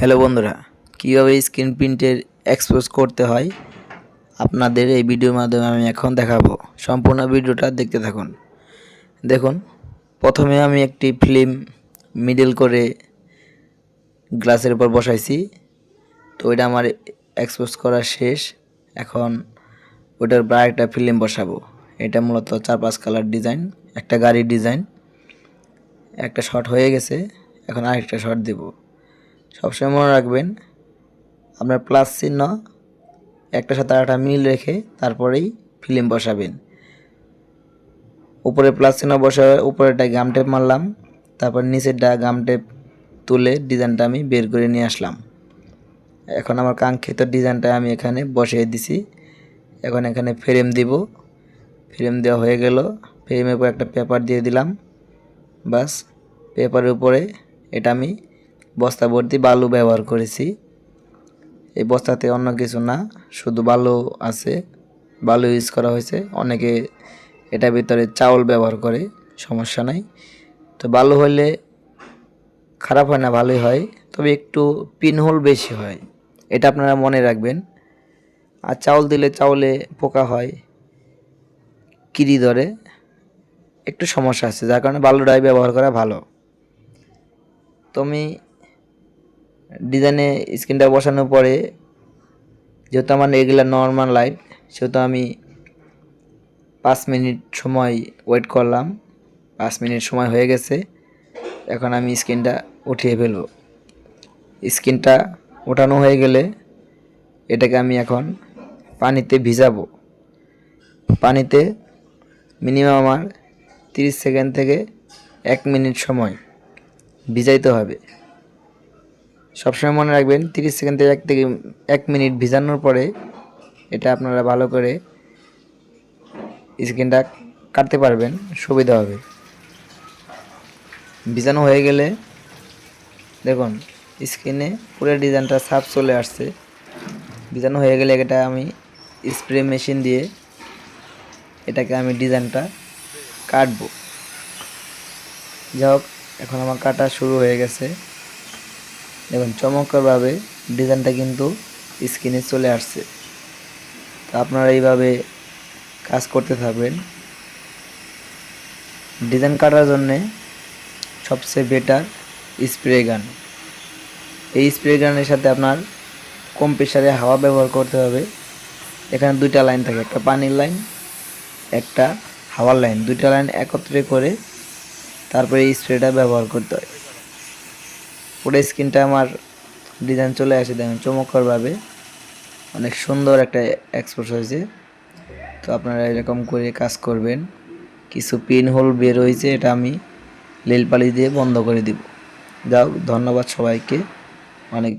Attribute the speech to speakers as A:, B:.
A: Hello বন্ধুরা, কীভাবে screen প্রিন্টের এক্সপোজ করতে হয়? আপনাদের এই ভিডিওর মাধ্যমে আমি এখন দেখাবো। সম্পূর্ণ ভিডিওটা দেখতে থাকুন। দেখুন, প্রথমে আমি একটি ফিল্ম মিডল করে গ্লাসের উপর বসাইছি। তো ওইটা আমার এক্সপোজ করা শেষ। এখন ওইটার প্রায় একটা ফিল্ম বসাবো। এটা মূলত চার পাঁচ কালার ডিজাইন একটা গাড়ির ডিজাইন একটা শট হয়ে গেছে, এখন আরেকটা শট দেবো। সবসময় মনে রাখবেন, আপনার প্লাস চিহ্ন একটা সাথে আরেকটা মিল রেখে তারপরেই ফিল্ম বসাবেন। উপরে প্লাস চিহ্ন বসাবে উপরেটা গাম টেপ মারলাম, তারপর নিচেরটা গাম টেপ তুলে ডিজাইনটা আমি বের করে নিয়ে আসলাম। এখন আমার কাঙ্ক্ষিত ডিজাইনটা আমি এখানে বসিয়ে দিছি। এখন এখানে ফ্রেম দিব। ফ্রেম দেওয়া হয়ে গেল। ফ্রেমের উপর একটা পেপার দিয়ে দিলাম। বাস পেপারের উপরে এটা আমি বস্তা ভর্তি বালু ব্যবহার করেছি। এই বস্তাতে অন্য কিছু না, শুধু বালু আছে। বালু ইউজ করা হয়েছে। অনেকে এটার ভিতরে চাউল ব্যবহার করে, সমস্যা নাই। তো বালু হলে খারাপ হয় না, ভালোই হয়। তবে একটু পিনহোল বেশি হয়, এটা আপনারা মনে রাখবেন। আর চাউল দিলে চাউলে পোকা হয় কিরি ধরে, একটু সমস্যা আছে, যার কারণে বালুটাই ব্যবহার করা ভালো। তো আমি ডিজাইনে স্ক্রিনটা বসানোর পরে, যেহেতু আমার এগুলো নর্মাল লাইট সেহেতু আমি পাঁচ মিনিট সময় ওয়েট করলাম। পাঁচ মিনিট সময় হয়ে গেছে। এখন আমি স্ক্রিনটা উঠিয়ে ফেলব। স্ক্রিনটা ওঠানো হয়ে গেলে এটাকে আমি এখন পানিতে ভিজাবো। পানিতে মিনিমাম আমার তিরিশ সেকেন্ড থেকে এক মিনিট সময় ভিজাইতে হবে। সবসময় মনে রাখবেন, তিরিশ সেকেন্ড থেকে এক থেকে এক মিনিট ভিজানোর পরে এটা আপনারা ভালো করে স্ক্রিনটা কাটতে পারবেন, সুবিধা হবে। ভিজানো হয়ে গেলে দেখুন, স্ক্রিনে পুরো ডিজাইনটা সাফ চলে আসছে। ভিজানো হয়ে গেলে এটা আমি স্প্রে মেশিন দিয়ে এটাকে আমি ডিজাইনটা কাটবো। যাই হোক, এখন আমার কাটা শুরু হয়ে গেছে। দেখুন, চমৎকারভাবে ডিজাইনটা কিন্তু স্ক্রিনে চলে আসছে। তো আপনারা এইভাবে কাজ করতে থাকবেন। ডিজাইন কাটার জন্যে সবচেয়ে বেটার স্প্রে গান এই স্প্রে গানের সাথে আপনার কম প্রেশারে হাওয়া ব্যবহার করতে হবে। এখানে দুইটা লাইন থাকে, একটা পানির লাইন একটা হাওয়ার লাইন দুইটা লাইন একত্রে করে তারপরে এই স্প্রেটা ব্যবহার করতে হয়। পুরো স্ক্রিনটা আমার ডিজাইন চলে আসে দেখেন, চমৎকারভাবে। অনেক সুন্দর একটা এক্সপোজ হয়েছে। তো আপনারা এরকম করে কাজ করবেন। কিছু পিন হোল বের হয়েছে, এটা আমি লেলপালি দিয়ে বন্ধ করে দিব। যাও ধন্যবাদ সবাইকে। অনেক